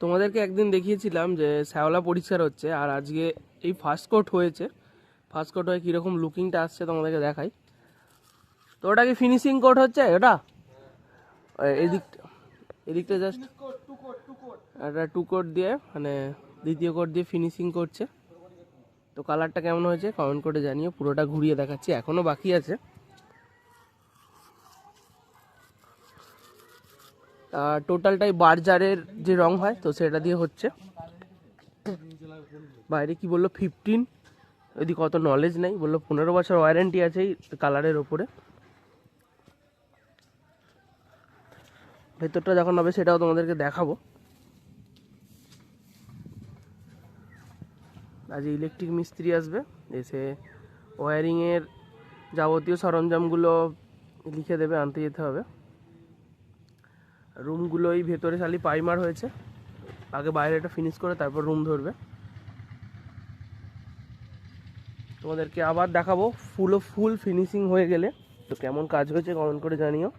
তোমাদেরকে একদিন দেখিয়েছিলাম যে শ্যাওলা পরিষ্কার হচ্ছে আর আজকে এই ফার্স্ট কোট হয়েছে। ফার্স্ট কোট হয়ে কীরকম লুকিংটা আসছে তোমাদেরকে দেখাই। তো ওটা কি ফিনিশিং কোট হচ্ছে ওটা? এ- এদিক এদিকটা জাস্ট একটা টু কোট দিয়ে মানে দ্বিতীয় কোট দিয়ে ফিনিশিং করছে। তো কালারটা কেমন হয়েছে কমেন্ট করে জানিও পুরোটা ঘুরিয়ে দেখাচ্ছি এখনও বাকি আছে। টোটালটাই বার্জারের যে রং হয়, তো সেটা দিয়ে হচ্ছে। বাইরে কি বলল? ফিফটিন যদি কত নলেজ নেই, বলল পনেরো বছর ওয়ারেন্টি আছে এই কালারের ওপরে। ভেতরটা যখন হবে সেটাও তোমাদেরকে দেখাবো। আজ ইলেকট্রিক মিস্ত্রি আসবে, এসে ওয়্যারিংয়ের যাবতীয় সরঞ্জামগুলো লিখে দেবে, আনতে যেতে হবে। রুমগুলো এই ভেতরে খালি পাইমার হয়েছে। আগে বাইরে এটা ফিনিশ করে তারপর রুম ধরবে। তোমাদেরকে আবার দেখাবো ফুল ফুল ফিনিশিং হয়ে গেলে। তো কেমন কাজ হয়েছে কমেন্ট করে জানিও।